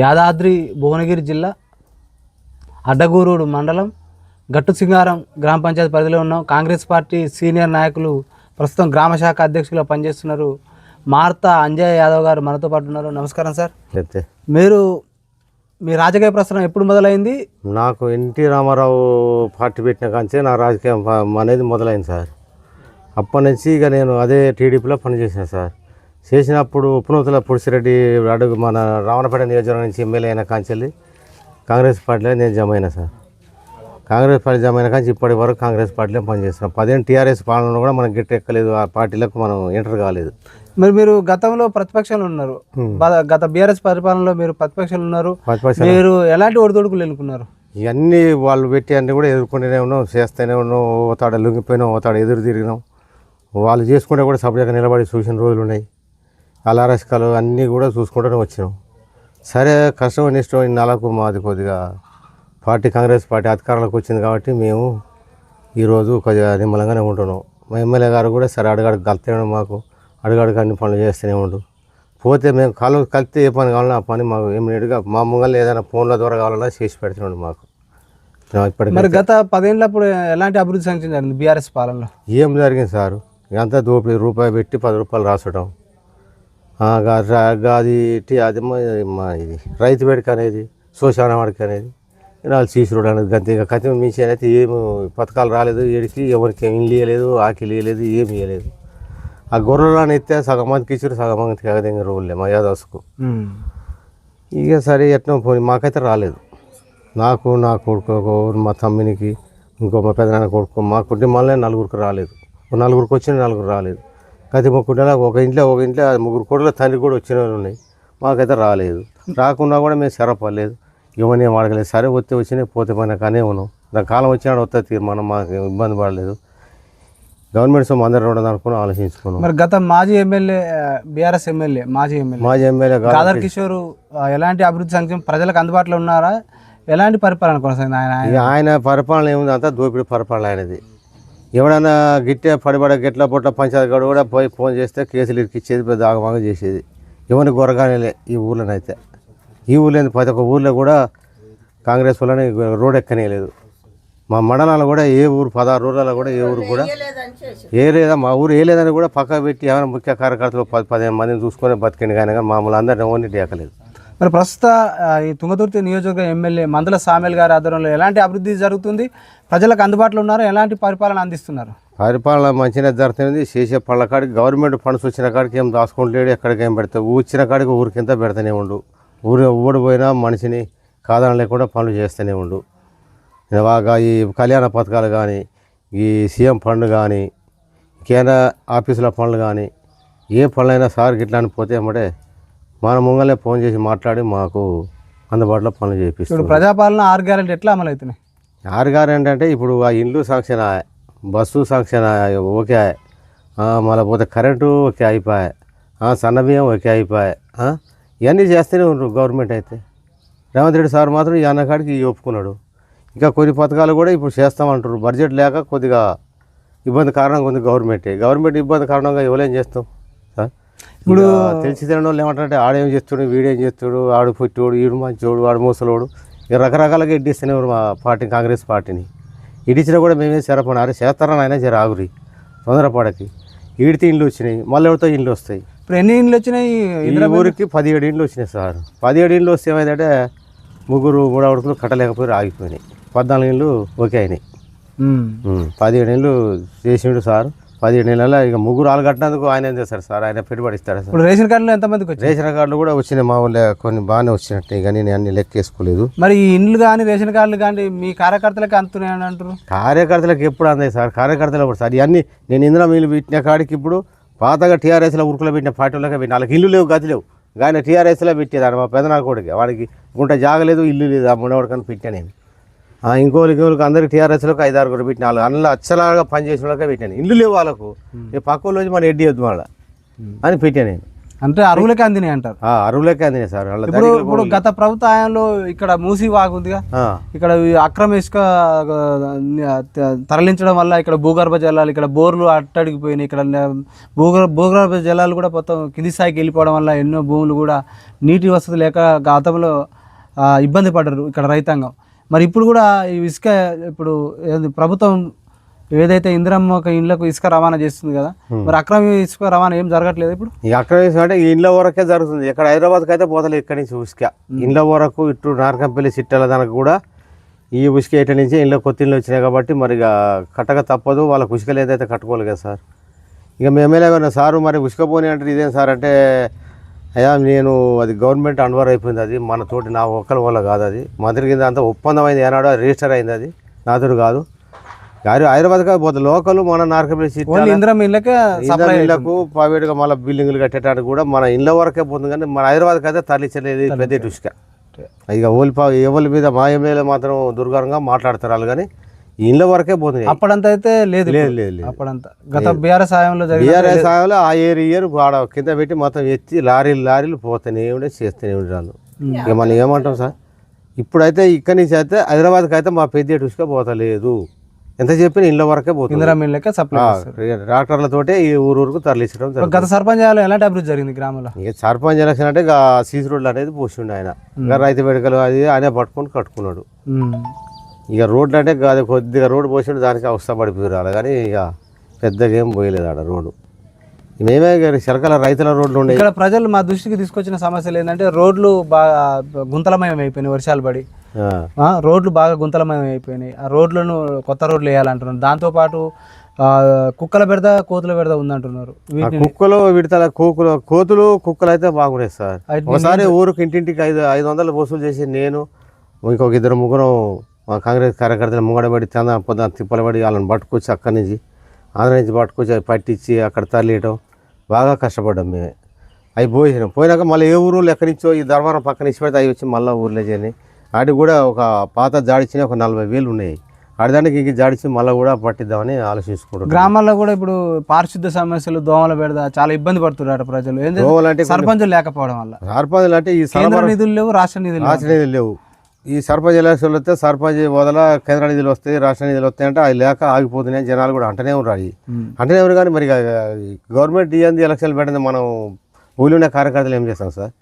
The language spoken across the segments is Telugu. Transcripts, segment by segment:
యాదాద్రి భువనగిరి జిల్లా అడ్డగూరుడు మండలం గట్టు సింగారం గ్రామ పంచాయతీ పరిధిలో ఉన్నాం. కాంగ్రెస్ పార్టీ సీనియర్ నాయకులు ప్రస్తుతం గ్రామ శాఖ అధ్యక్షులుగా పనిచేస్తున్నారు. మార్తా అంజయ్ యాదవ్ గారు మనతో పాటు ఉన్నారు. నమస్కారం సార్. మీరు మీ రాజకీయ ప్రస్థానం ఎప్పుడు మొదలైంది? నాకు ఎన్టీ రామారావు పార్టీ పెట్టిన కాంచే నా రాజకీయం అనేది మొదలైంది సార్. అప్పటి నుంచి ఇక నేను అదే టీడీపీలో పనిచేసిన సార్. చేసినప్పుడు ఉప్పునూతల పుడిసిరెడ్డి అడుగు మన రావణపేట నియోజకవర్గం నుంచి ఎమ్మెల్యే అయిన కాంచెల్లి కాంగ్రెస్ పార్టీలో నేను జమ అయినా సార్. కాంగ్రెస్ పార్టీ జమ అయిన కాంచి ఇప్పటి వరకు కాంగ్రెస్ పార్టీలో పనిచేస్తున్నాం. పదిహేను టీఆర్ఎస్ పాలనలో కూడా మనం గిట్ట ఎక్కలేదు ఆ పార్టీలకు మనం ఎంటర్ కాలేదు. మరి మీరు గతంలో ప్రతిపక్షంలో ఉన్నారు. గత బీఆర్ఎస్ పరిపాలనలో మీరు ప్రతిపక్షంలో ఉన్నారు. మీరు ఎలాంటి ఒడిదొడుకులు ఎన్నుకున్నారు? ఇవన్నీ వాళ్ళు పెట్టి అన్నీ కూడా ఎదుర్కొంటూనే ఉన్నాం చేస్తూనే ఉన్నాం. ఓతాడ లొంగిపోయినాం ఓతాడ ఎదురు తిరిగినాం. వాళ్ళు చేసుకుంటే కూడా సబ్జెక్ట్ నిలబడి చూసిన రోజులు ఉన్నాయి. అలారసికాలు అన్నీ కూడా చూసుకుంటూనే వచ్చినాం. సరే కష్టం ఇష్టం నెలకు మాది కొద్దిగా పార్టీ కాంగ్రెస్ పార్టీ అధికారంలోకి వచ్చింది కాబట్టి మేము ఈరోజు కొద్దిగా నిమ్మలంగానే ఉంటున్నాం. మా ఎమ్మెల్యే గారు కూడా సరే అడుగడుగు కలుతూనే మాకు. అడుగడుగు అన్ని పనులు చేస్తూనే ఉండు. పోతే మేము కాలు కలిస్తే ఏ పని కావాలన్నా ఆ పని మాకు ఇమ్మీడియట్గా మా ముంగల్ ఏదైనా ఫోన్ల ద్వారా కావాలన్నా చేసి పెడుతున్నాడు మాకు. ఇప్పటికి మరి గత పదేళ్ళప్పుడు ఎలాంటి అభివృద్ధి జరిగింది బీఆర్ఎస్ పాలనలో? ఏం జరిగింది సారు? అంతా దోపిడీ రూపాయి పెట్టి పది రూపాయలు రాసడం అది అది ఇది రైతు వేడిక అనేది శ్మశాన వాడికి అనేది వాళ్ళు సీసురుడు అనేది గంతే. ఇక కథ మించి అయితే ఏమి పథకాలు రాలేదు ఏడికి ఎవరికి ఇల్లు ఇవ్వలేదు ఆకిలి ఇవ్వలేదు ఏమి ఇవ్వలేదు ఆ గొర్రెలను ఎత్తే సగం మందికి ఇచ్చారు సగం మందికి ఎగదింగ రోజులే మా యాదవ్స్కు ఇక సరే ఎట్నో పోనీ మాకైతే రాలేదు. నాకు నా కొడుకు మా తమ్మినికి ఇంకో మా పెదనాన్న కొడుకు మా కుటుంబాలనే నలుగురికి రాలేదు. నలుగురికి వచ్చిన నలుగురు రాలేదు. గతి మా కుటుంబాలకు ఒక ఇంట్లో ఒక ఇంట్లో ముగ్గురు కొడుకుల తండ్రి కూడా వచ్చిన వాళ్ళు ఉన్నాయి. మాకైతే రాలేదు. రాకుండా కూడా మేము శరపలేదు ఇవన్నీ అడగలేదు సరే వస్తే వచ్చినాయి పోతే పని కానీ ఉన్నాం. దాని కాలం వచ్చినాడు వస్తే తీర్మానం మాకు ఇబ్బంది పడలేదు. గవర్నమెంట్ సొమ్ము అందరూ ఉండదు అనుకుని ఆలోచించుకున్నాం. మరి గత మాజీ ఎమ్మెల్యే బీఆర్ఎస్ ఎమ్మెల్యే మాజీ ఎమ్మెల్యే మాజీ ఎమ్మెల్యే గాదర్ కిషోర్ ఎలాంటి అభివృద్ధి సంక్షేమం ప్రజలకు అందుబాటులో ఉన్నారా? ఎలాంటి పరిపాలన కొనసాగింది ఆయన? ఆయన పరిపాలన ఏముంది? అంతా దోపిడీ పరిపాలన ఆయనది. ఎవడన్నా గిట్టే పడిపడ గిట్ల పొట్ల పంచాయతీ గడు కూడా పోయి ఫోన్ చేస్తే కేసులు ఇరికిచ్చేది పెద్ద ఆగమాగ చేసేది. ఎవరిని గొరగానే ఈ ఊర్లోనైతే ఈ ఊర్లో ప్రతి ఒక్క ఊర్లో కూడా కాంగ్రెస్ వాళ్ళని రోడ్ ఎక్కనేయలేదు. మా మండలాలు కూడా ఏ ఊరు పదహారు ఊర్లలో కూడా ఏ ఊరు కూడా ఏ లేదా మా ఊరు ఏ లేదని కూడా పక్క పెట్టి ఏమైనా ముఖ్య కార్యకర్తలు పది పదిహేను మందిని చూసుకొని బతికిండి కానీ కానీ మామూలు అందరిని ఓన్లీ డేకలేదు మరి ప్రస్తుత ఈ తుంగతుర్తి నియోజకవర్గ ఎమ్మెల్యే మందల సామెల్ గారి ఆధ్వర్యంలో ఎలాంటి అభివృద్ధి జరుగుతుంది? ప్రజలకు అందుబాటులో ఉన్నారు? ఎలాంటి పరిపాలన అందిస్తున్నారు? పరిపాలన మంచిగా జరుగుతుంది. చేసే పళ్ళ కాడికి గవర్నమెంట్ ఫండ్స్ వచ్చిన కాడికి ఏం దాచుకుంటలేడు ఎక్కడికి ఏం పెడతావు? వచ్చిన కాడికి ఊరికింత పెడతానే ఉండు. ఊరు ఊడిపోయినా మనిషిని కాదని లేకుండా పనులు చేస్తూనే ఉండు. బాగా ఈ కళ్యాణ పథకాలు కానీ ఈ సీఎం ఫండ్ కానీ కేంద్ర ఆఫీసుల పనులు కానీ ఏ పనులైనా సార్ గిట్లా అని పోతే ఏమంటే మన ముంగలే ఫోన్ చేసి మాట్లాడి మాకు అందుబాటులో పనులు ఇప్పుడు చేపిస్తాం ప్రజాపాలన ఆరు గ్యారెంటీ ఎట్లా అమలు అవుతున్నాయి? ఆరుగారు ఏంటంటే ఇప్పుడు ఆ ఇండ్లు శాంక్షన్ ఆయే బస్సు శాంక్షన్ ఆయే. ఓకే మళ్ళీ పోతే కరెంటు ఓకే అయిపోయాయి. ఆ, సన్న బియ్యం ఓకే అయిపోయాయి. ఆ, ఇవన్నీ చేస్తూనే ఉండరు గవర్నమెంట్ అయితే. రేవంత్ రెడ్డి సార్ మాత్రం ఈ అన్నకాడికి ఒప్పుకున్నాడు. ఇంకా కొన్ని పథకాలు కూడా ఇప్పుడు చేస్తామంటారు బడ్జెట్ లేక కొద్దిగా ఇబ్బంది కారణంగా ఉంది గవర్నమెంట్. గవర్నమెంట్ ఇబ్బంది కారణంగా ఎవరేం చేస్తాం? సార్ ఇప్పుడు తెలిసి తినడం వాళ్ళు ఏమంటారంటే ఆడేం చేస్తాడు? వీడేం చేస్తాడు? ఆడు పుట్టోడు ఈడు మంచోడు వాడు మూసలోడు. రకరకాలుగా ఇడ్డిస్తూనే ఉన్నారు మా పార్టీ కాంగ్రెస్ పార్టీని. ఇడిచినా కూడా మేమే సెరపడి అరే చేస్తారని ఆయన జర ఆగురి. తొందరపడకి. ఈడితే ఇండ్లు వచ్చినాయి. మళ్ళీ ఎవరితో ఇండ్లు వస్తాయి? ఇప్పుడు ఎన్ని ఇండ్లు వచ్చినాయి? ఊరికి పదిహేడు ఇండ్లు వచ్చినాయి సార్. పదిహేడు ఇండ్లు వస్తే ఏమైందంటే ముగ్గురు మూడు అడుగులు కట్టలేకపోయి ఆగిపోయినాయి. పద్నాలుగు ఇండ్లు ఓకే అయినాయి. పదిహేడు ఏళ్ళు చేసిండు సార్. పదిహేడు నెలల ఇక ముగ్గురు ఆలు కట్టినందుకు ఆయన ఏం చేస్తారు సార్? ఆయన పెట్టుబడి ఇస్తాడు సార్? ఇప్పుడు రేషన్ కార్డులో ఎంతమందికి వచ్చాయి రేషన్ కార్డులు కూడా వచ్చినాయి మా ఊళ్ళో కొన్ని బాగానే వచ్చినట్టు ఇక నేను అన్ని లెక్కేసుకోలేదు. మరి ఈ ఇండ్లు కానీ రేషన్ కార్డులు కానీ మీ కార్యకర్తలకు అంతున్నాయని అంటారు కార్యకర్తలకు ఎప్పుడు అందాయి సార్? కార్యకర్తలు కూడా సార్ ఇవన్నీ నేను ఇందులో మీరు పెట్టిన కాడికి ఇప్పుడు పాతగా టీఆర్ఎస్లో ఉరుకులో పెట్టిన పార్టీలోకి పెట్టిన వాళ్ళకి ఇల్లు లేవు గది లేవు. కానీ టీఆర్ఎస్లో పెట్టేదాన్ని మా పెదనా కొడుకు వాడికి గుంట జాగలేదు ఇల్లు లేదు ఆ మునవాడికని పెట్టాను నేను. ఇంకోళ్ళకి ఇంకోళ్ళకి అందరికి టీఆర్ఎస్లోకి ఐదారు కూడా పెట్టిన వాళ్ళు. అందులో అచ్చలాగా పని చేసిన వాళ్ళకే పెట్టాను. ఇల్లు లేవు వాళ్ళకు. ఈ పక్క వచ్చి మన ఎడ్డి వద్దు వాళ్ళ అని పెట్టాను నేను. అంటే అరువులకే అందినాయి అంటారు. అరువులకే అందినాయి సార్. ఇప్పుడు ఇప్పుడు గత ప్రభుత్వ హయాంలో ఇక్కడ మూసి వాగు ఉందిగా ఆ, ఇక్కడ అక్రమ ఇసుక తరలించడం వల్ల ఇక్కడ భూగర్భ జలాలు ఇక్కడ బోర్లు అట్టడిగిపోయినాయి. ఇక్కడ భూగర్భ భూగర్భ జలాలు కూడా మొత్తం కింది స్థాయికి వెళ్ళిపోవడం వల్ల ఎన్నో భూములు కూడా నీటి వసతి లేక గతంలో ఇబ్బంది పడ్డారు ఇక్కడ రైతాంగం. మరి ఇప్పుడు కూడా ఈ ఇసుక ఇప్పుడు ఏది ప్రభుత్వం ఏదైతే ఇందిరమ్మ ఒక ఇళ్ళకు ఇసుక రవాణా చేస్తుంది కదా మరి అక్రమ ఇసుక రవాణా ఏం జరగట్లేదు ఇప్పుడు? ఈ అక్కడ అంటే ఈ ఇండ్ల వరకే జరుగుతుంది. ఇక్కడ హైదరాబాద్కి అయితే పోతలేదు ఇక్కడి నుంచి ఉసుక ఇండ్ల వరకు ఇటు నార్కంపల్లి సిట్టాల దానికి కూడా ఈ ఉసుక ఇటు నుంచి ఇంట్లో కొత్త ఇళ్ళు వచ్చినాయి కాబట్టి మరి ఇక కట్టక తప్పదు. వాళ్ళకి ఉసుక లేదైతే కట్టుకోవాలి కదా సార్. ఇక మేమేలా సారు మరి ఉసుక పోనీ అంటే ఇదేం సార్ అంటే అయ్యా నేను అది గవర్నమెంట్ అన్వర్ అయిపోయింది అది. మన తోటి నా ఒక్కరి వల్ల కాదు అది. మంత్రి కింద అంతా ఒప్పందం అయింది ఏనాడు రిజిస్టర్ అయింది అది. నాతోడు కాదు. గారి హైదరాబాద్ కాదు పోతే లోకల్ మన ఇంధన ఇళ్ళకు ప్రైవేట్గా మళ్ళీ బిల్డింగ్లు కట్టేటానికి కూడా మన ఇళ్ళ వరకే పోతుంది కానీ మన హైదరాబాద్కి అయితే తరలించలేదు పెద్ద ఇటుక ఇక ఓలి ఎవరి మీద మా ఎమ్మెల్యే మాత్రం దుర్గారంగా మాట్లాడతారు వాళ్ళు కానీ ఇళ్ళ వరకే పోతుంది అప్పుడంతా అయితే లేదు లేదు. లేదు అప్పుడంతా. గత బీఆర్ఎస్ హయాంలో బీఆర్ఎస్ హామీలో ఆ ఏర్ ఇయర్ ఆడ కింద పెట్టి మొత్తం ఎత్తి లారీలు లారీలు పోతూనే ఉండే చేస్తూనే ఉండాలి ఇక మనం ఏమంటాం సార్? ఇప్పుడైతే ఇక్కడి నుంచి అయితే హైదరాబాద్కి అయితే మా పెద్ద ఇటుక పోతలేదు. ఎంత చెప్పినా ఇళ్ళ వరకే పోతుంది. సప్లై చేస్తారు. ట్రాక్టర్లతోటే ఈ ఊరు ఊరుకు తరలించడం గత సర్పంచ్ హయాంలో ఎలాంటి అభివృద్ధి జరిగింది గ్రామంలో? ఇక సర్పంచ్ ఎలక్షన్ అంటే సీసీ రోడ్లు అనేది పోసిండు ఆయన. రైతు వేడుకలు అది ఆయనే పట్టుకొని కట్టుకున్నాడు. ఇక రోడ్లు అంటే అది కొద్దిగా రోడ్డు పోసిండు దానికి అవస్థ పడిపోయారు కానీ ఇక పెద్దగా ఏం పోయలేదు ఆడ రోడ్డు. మేమే చిరకల రైతుల రోడ్లు ఉండే. ఇక్కడ ప్రజలు మా దృష్టికి తీసుకొచ్చిన సమస్యలు ఏంటంటే రోడ్లు బాగా గుంతలమయం అయిపోయినాయి వర్షాలు పడి. రోడ్లు బాగా గుంతలమయం అయిపోయినాయి ఆ రోడ్లను కొత్త రోడ్లు వేయాలంటున్నారు. దాంతోపాటు కుక్కల బెడద కోతుల బెడద ఉందంటున్నారు. కుక్కలు విడతల కోకులు కోతులు కుక్కలు అయితే బాగున్నాయి సార్. ఒకసారి ఊరికి ఇంటింటికి ఐదు ఐదు వందలు వసూలు చేసి నేను ఇంకొక ఇద్దరు ముగ్గురు మా కాంగ్రెస్ కార్యకర్తలు ముంగడబడి తెంద పొద్దున తిప్పలబడి వాళ్ళని పట్టుకొచ్చి అక్కడి నుంచి ఆంధ్ర నుంచి పట్టుకొచ్చి అవి పట్టించి అక్కడ తరలియటం బాగా కష్టపడ్డాం మేమే. అవి పోయినాం. పోయినాక మళ్ళీ ఏ ఊరు ఎక్కడి నుంచో ఈ ధర్మవరం పక్కన ఇచ్చి పెడితే అవి వచ్చి మళ్ళీ ఊర్లో చేరి వాటికి కూడా ఒక పాత జాడిచ్చిన ఒక నలభై వేలు ఉన్నాయి. ఆడదానికి ఇంక జాడిచ్చి మళ్ళీ కూడా పట్టిద్దామని ఆలోచించుకుంటున్నాం. గ్రామాల్లో కూడా ఇప్పుడు పారిశుద్ధ సమస్యలు దోమల బెడద చాలా ఇబ్బంది పడుతున్నారు ప్రజలు. చేస్తారు? దోమలంటే సర్పంచులు లేకపోవడం వల్ల. సర్పంచులు అంటే ఈ నిధులు లేవు రాష్ట్ర నిధులు. రాష్ట్ర నిధులు లేవు. ఈ సర్పంచ్ ఎలక్షన్లు వస్తే సర్పంచ్ వదల కేంద్ర నిధులు వస్తాయి రాష్ట్ర నిధులు వస్తాయి అంటే అవి లేక ఆగిపోతున్నాయి జనాలు కూడా అంటనే ఉన్నారు. అంటనే ఉన్నారు కానీ మరి గవర్నమెంట్ ఇయ్యంది ఎలక్షన్లు పెట్టింది మనం ఊళ్ళో ఉన్న కార్యకర్తలు ఏం చేస్తాం సార్?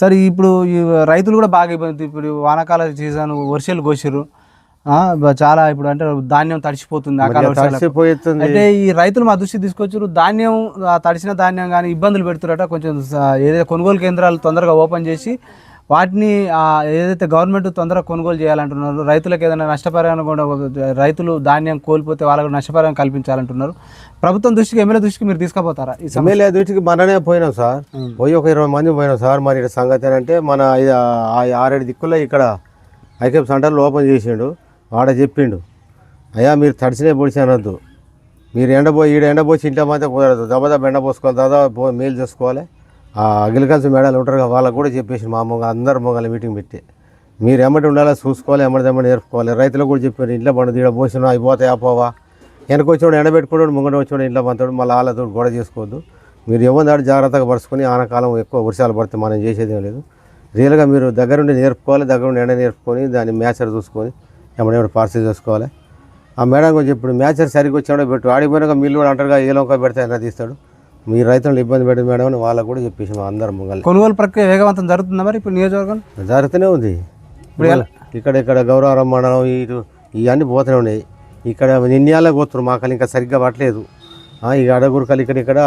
సరే ఇప్పుడు ఈ రైతులు కూడా బాగా ఇబ్బంది ఇప్పుడు వానాకాల సీజన్ వర్షాలు బ- చాలా ఇప్పుడు అంటే ధాన్యం వర్షాలకు. తడిసిపోతుంది. అంటే ఈ రైతులు మా దృష్టి తీసుకొచ్చారు ధాన్యం ఆ తడిసిన ధాన్యం కానీ ఇబ్బందులు పెడుతున్నారట. కొంచెం ఏదైతే కొనుగోలు కేంద్రాలు తొందరగా ఓపెన్ చేసి వాటిని ఏదైతే గవర్నమెంట్ తొందరగా కొనుగోలు చేయాలంటున్నారు రైతులకు ఏదైనా నష్టపరిహారం కూడా రైతులు ధాన్యం కోల్పోతే వాళ్ళకు నష్టపరిహారం కల్పించాలంటున్నారు. ప్రభుత్వం దృష్టికి ఎమ్మెల్యే దృష్టికి మీరు తీసుకుపోతారా ఎమ్మెల్యే దృష్టికి మననే పోయినాం సార్. పోయి ఒక ఇరవై మంది పోయినాం సార్. మరి సంగతి ఏంటంటే మన ఆరేడు దిక్కుల్లో ఇక్కడ ఐకేప్ సెంటర్లు ఓపెన్ చేసిండు. వాడ చెప్పిండు అయ్యా మీరు తడిసినే పొడిచి అనొద్దు మీరు ఎండబోయి ఈడ ఎండబోసి ఇంట్లో మాత్రం కుదరదు. దెబ్బదెబ్బ ఎండ పోసుకోవాలి దాదాపు పో మేలు చేసుకోవాలి. ఆ అగ్రికల్చర్ మేడాలు ఉంటారు వాళ్ళకు కూడా చెప్పేసి మా మొగ అందరు మొగలు మీటింగ్ పెట్టి. మీరు ఎమ్మటి ఉండాలో చూసుకోవాలి ఎమ్మటి ఎమ్మటి నేర్పుకోవాలి. రైతులకు కూడా చెప్పారు ఇంట్లో పండు ఈడ పోసిన అయిపోతాయి ఆపోవా వెనక వచ్చినోడు ఎండబెట్టుకున్నాడు ముంగడ వచ్చినోడు ఇంట్లో పంతాడు మళ్ళీ వాళ్ళతో గొడవ చేసుకోవద్దు. మీరు ఎవరి దాడి జాగ్రత్తగా పరుచుకొని ఆనకాలం ఎక్కువ వర్షాలు పడితే మనం చేసేది లేదు. రియల్గా మీరు దగ్గరుండి నేర్పుకోవాలి దగ్గరుండి ఎండ నేర్పుకొని దాన్ని మ్యాచర్ చూసుకొని ఎమ్మడెమ్మడి పార్సల్ చేసుకోవాలి. ఆ మేడం కొంచెం ఇప్పుడు మ్యాచర్ సరిగ్గా వచ్చినాడో పెట్టు. ఆడిపోయినాక మీరు కూడా అంటారుగా ఏ లోక పెడితే అయినా తీస్తాడు. మీ రైతులను ఇబ్బంది పెట్టదు మేడం అని వాళ్ళకు కూడా చెప్పేసి మా అందరం ముంగల్ కొనుగోలు ప్రక్రియ వేగవంతం జరుగుతుందా మరి ఇప్పుడు నియోజకవర్గం? జరుగుతూనే ఉంది. ఇక్కడ ఇక్కడ గౌరవరం మండలం ఇటు ఇవన్నీ పోతూనే ఉన్నాయి. ఇక్కడ నిన్నయాలే పోతున్నారు మాకలు ఇంకా సరిగ్గా పట్టలేదు. ఈ అడగురుకలు ఇక్కడ ఇక్కడ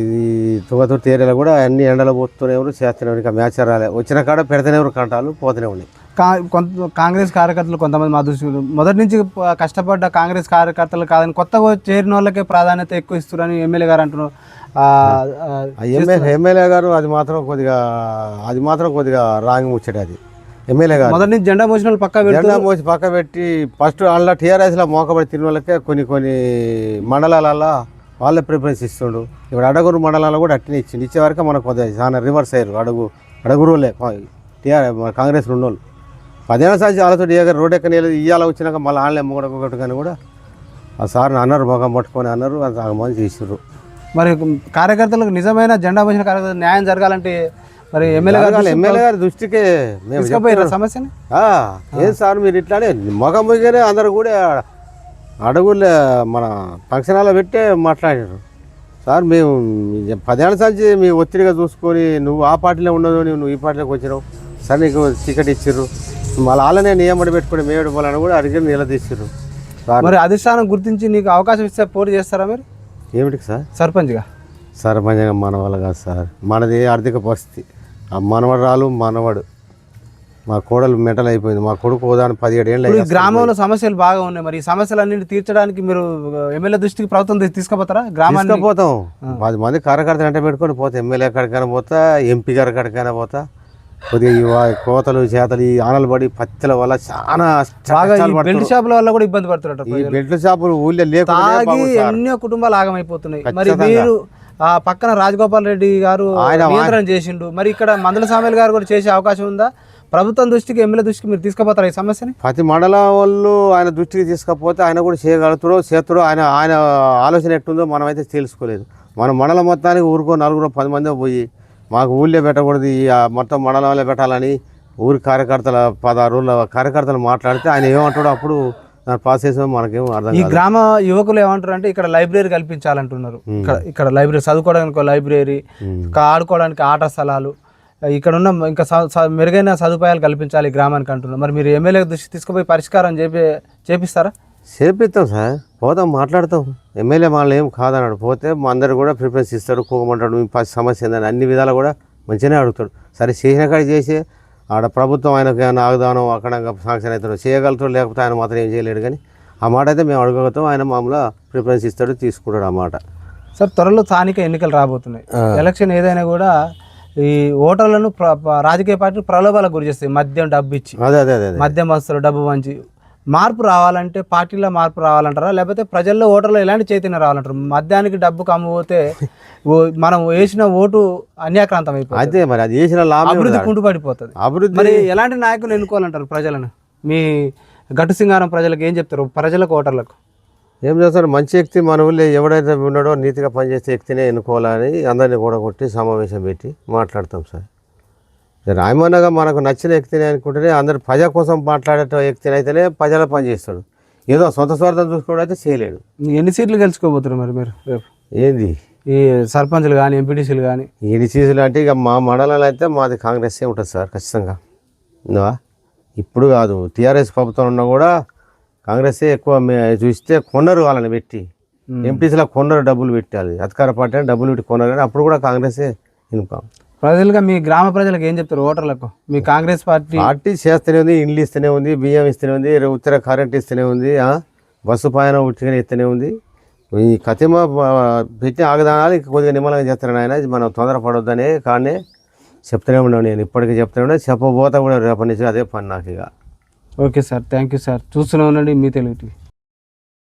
ఇది తుంగతూరు తేరేలా కూడా అన్ని ఎండలు పోతూనే ఎవరు చేస్తూనే. ఇంకా మ్యాచ్ రాలే. వచ్చిన కాడ పెడతనే ఎవరు కంటాలు పోతూనే ఉన్నాయి. కా కొంత కాంగ్రెస్ కార్యకర్తలు కొంతమంది మా దృష్టిలో మొదటి నుంచి కష్టపడ్డ కాంగ్రెస్ కార్యకర్తలు కాదని కొత్తగా చేరిన వాళ్ళకే ప్రాధాన్యత ఎక్కువ ఇస్తున్నారని ఎమ్మెల్యే గారు అంటున్నారు. ఎమ్మెల్యే గారు అది మాత్రం కొద్దిగా అది మాత్రం కొద్దిగా రాంగి ముచ్చట అది. ఎమ్మెల్యే గారు. మొదటి నుంచి జెండా మోసిన వాళ్ళు పక్క జెండా మోసి పక్క పెట్టి ఫస్ట్ అందులో టీఆర్ఎస్లో మోకబడి తిరిగిన వాళ్ళకే కొన్ని కొన్ని మండలాలలో వాళ్ళే ప్రిఫరెన్స్ ఇస్తుండు. ఇప్పుడు అడగురు మండలాల్లో కూడా అట్టినే ఇచ్చిండు. ఇచ్చే వరకు మనకు కొద్దిగా చాలా రివర్స్ అయ్యారు. అడుగు అడగురులే టీఆర్ కాంగ్రెస్ రెండు వాళ్ళు పదేళ్ళ సార్లు వాళ్ళతో టీఆర్ రోడ్ ఎక్కని ఇయ్యాల వచ్చినాక మళ్ళీ ఆన్లైన్ ఒకటి కానీ కూడా ఆ సార్ని అన్నారు మొగం పట్టుకొని అన్నారు మంది చేసిర్రు మరి కార్యకర్తలకు నిజమైన జెండా పోసిన కార్యకర్తలకు న్యాయం జరగాలంటే మరి ఎమ్మెల్యే గారు ఎమ్మెల్యే గారి దృష్టికే మేము సమస్యని? ఏం సార్ మీరు ఇట్లానే మొగ ముగ్గానే అందరు కూడా అడుగులే మన ఫంక్షన్ హాల్లో పెట్టే మాట్లాడారు సార్ మేము పదేళ్ళ సంచి మీ ఒత్తిడిగా చూసుకొని నువ్వు ఆ పార్టీలో ఉండదు నువ్వు ఈ పార్టీలోకి వచ్చినావు. సార్ నీకు టికెట్ ఇచ్చిర్రు. మళ్ళీ వాళ్ళనే నియమడి పెట్టుకుని మేడు పోలని కూడా అడిగి నిలదీసిర్రు. సార్. మరి అధిష్టానం గుర్తించి నీకు అవకాశం ఇస్తే పోటీ చేస్తారా మీరు? ఏమిటికి సార్? సర్పంచ్గా. సర్పంచంగా మనవాళ్ళు కాదు సార్. మనది ఆర్థిక పరిస్థితి. ఆ మనవరాలు మనవడు. మా కోడలు మెంటల్ అయిపోయింది. మా కొడుకు ఉదాహరణ పదిహేడు ఏళ్ళు గ్రామంలో సమస్యలు బాగా ఉన్నాయి మరి. ఈ సమస్యలన్నింటి తీర్చడానికి మీరు ఎమ్మెల్యే దృష్టికి ప్రభుత్వం తీసుకుపోతారా? గ్రామాన్ని? తీసుకుపోతాం. పది మంది కార్యకర్తలు అంటే పెట్టుకొని పోతా ఎమ్మెల్యే ఎక్కడికైనా పోతా ఎంపీ గారి ఎక్కడికైనా పోతా. కొద్దిగా ఈ కోతలు చేతలు ఈ ఆనలు పడి పత్తిల వల్ల చాలా బెల్ట్. షాపుల వల్ల కూడా ఇబ్బంది పడుతున్నారు ఈ బెడ్ల షాపులు ఊళ్ళో లేకుండా తాగి ఎన్నో కుటుంబాలు ఆగమైపోతున్నాయి. మరి. మీరు ఆ పక్కన రాజగోపాల్ రెడ్డి గారు ఆయన- నియంత్రణ చేసిండు. మరి ఇక్కడ మందుల సామెల్ గారు కూడా చేసే అవకాశం ఉందా? ప్రభుత్వం దృష్టికి ఎమ్మెల్యే దృష్టికి మీరు తీసుకుపోతారా ఈ సమస్యని? ప్రతి మండలం వాళ్ళు ఆయన దృష్టికి తీసుకపోతే ఆయన కూడా చేయగలుగుతాడో చేస్తాడో ఆయన ఆయన ఆలోచన ఎట్టుందో మనం అయితే తెలుసుకోలేదు. మన మండలం మొత్తానికి ఊరుకో నలుగురు పది మంది పోయి మాకు ఊళ్ళో పెట్టకూడదు ఈ మొత్తం మండలంలో పెట్టాలని ఊరి కార్యకర్తల పదహారు రోజుల కార్యకర్తలు మాట్లాడితే ఆయన ఏమంటాడో అప్పుడు పాస్ చేసామో మనకేం అర్థం ఈ గ్రామ యువకులు ఏమంటారు అంటే ఇక్కడ లైబ్రరీ కల్పించాలంటున్నారు. ఇక్కడ ఇక్కడ లైబ్రరీ చదువుకోవడానికి లైబ్రరీ. ఇంకా ఆడుకోవడానికి ఆట స్థలాలు ఇక్కడ ఉన్న ఇంకా మెరుగైన సదుపాయాలు కల్పించాలి గ్రామానికి అంటున్నారు. మరి మీరు ఎమ్మెల్యే దృష్టి తీసుకుపోయి పరిష్కారం చేపి చేపిస్తారా? చేపిస్తాం సార్. పోతాం మాట్లాడతాం. ఎమ్మెల్యే మనల్ని ఏం కాదన్నాడు. పోతే మా అందరు కూడా ప్రిఫరెన్స్ ఇస్తాడు కూకమంటాడు మీ సమస్య ఏందని అన్ని విధాలు కూడా మంచిగానే అడుగుతాడు. సరే చేసిన కాడ చేసి ఆడ ప్రభుత్వం ఆయనకు ఏమైనా ఆగుదానం అక్కడ శాంక్షన్ అవుతాడు చేయగలుగుతాడు లేకపోతే ఆయన మాత్రం ఏం చేయలేడు కానీ ఆ మాట అయితే మేము అడగలుగుతాం ఆయన మామూలుగా ప్రిఫరెన్స్ ఇస్తాడు తీసుకుంటాడు ఆ మాట సార్ త్వరలో స్థానిక ఎన్నికలు రాబోతున్నాయి. ఎలక్షన్ ఏదైనా కూడా ఈ ఓటర్లను రాజకీయ పార్టీలు ప్రలోభాలకు గురి చేస్తాయి. మద్యం డబ్బు ఇచ్చి అదే అదే అదే అదే. మద్యం వస్తువులు డబ్బు మంచి మార్పు రావాలంటే పార్టీలో మార్పు రావాలంటారా? లేకపోతే ప్రజల్లో ఓటర్లో ఎలాంటి చైతన్యం రావాలంటారు? మద్యానికి డబ్బుకు అమ్ముపోతే ఓ- మనం వేసిన ఓటు అన్యాక్రాంతం అయిపోతుంది. అయితే మరి అది చేసిన లాభం అభివృద్ధి కుంటుపడిపోతుంది. అభివృద్ధి మరి ఎలాంటి నాయకులు ఎన్నుకోవాలంటారు ప్రజలను? మీ గట్టు సింగారం ప్రజలకు ఏం చెప్తారు? ప్రజలకు ఓటర్లకు? ఏం చేస్తాడు మంచి వ్యక్తి మన ఊళ్ళో ఎవడైతే ఉన్నాడో నీతిగా పనిచేసే వ్యక్తినే ఎన్నుకోవాలని అందరినీ కూడా కొట్టి సమావేశం పెట్టి మాట్లాడతాం సార్. రాయమన్నగా మనకు నచ్చిన వ్యక్తిని అనుకుంటేనే అందరు ప్రజల కోసం మాట్లాడే వ్యక్తిని అయితేనే ప్రజల పని చేస్తాడు. ఏదో సొంత స్వార్థం చూసుకోవడం అయితే చేయలేడు. ఎన్ని సీట్లు గెలుచుకోబోతున్నారు మరి మీరు రేపు? ఏంది? ఈ సర్పంచ్లు కానీ ఎంపీటీసీలు కానీ ఎన్ని సీజన్లు అంటే ఇక మా మండలంలో అయితే మాది కాంగ్రెస్ ఉంటుంది సార్ ఖచ్చితంగా? ఇప్పుడు కాదు టీఆర్ఎస్ ప్రభుత్వం ఉన్నా కూడా కాంగ్రెసే ఎక్కువ చూస్తే కొన్నారు వాళ్ళని పెట్టి. ఎంపీసీలో కొన్నారు డబ్బులు పెట్టాలి. అధికార పార్టీ డబ్బులు పెట్టి కొన్నారు కానీ అప్పుడు కూడా కాంగ్రెసే ఇన్కమ్. ప్రజలుగా మీ గ్రామ ప్రజలకు ఏం చెప్తారు ఓటర్లకు? మీ కాంగ్రెస్ పార్టీ పార్టీ చేస్తూనే ఉంది ఇండ్లు ఇస్తూనే ఉంది బియ్యం ఇస్తూనే ఉంది ఉత్తర కరెంట్ ఇస్తూనే ఉంది? బస్సు పైన ఉట్టిగానే ఇస్తూనే ఉంది. ఈ కతిమ ఆ, పెట్టి ఆగదానాలు కొద్దిగా నిమ్మలంగా చేస్తాను ఆయన మనం తొందరపడొద్దనే కానీ చెప్తూనే ఉన్నాను నేను ఇప్పటికీ చెప్తూనే ఉన్నా చెప్పబోతా కూడా రేపటి నుంచి అదే పని నాకు ఇక. Okay sir thank you sir. చూస్తూనే ఉండండి మీ తెలుగు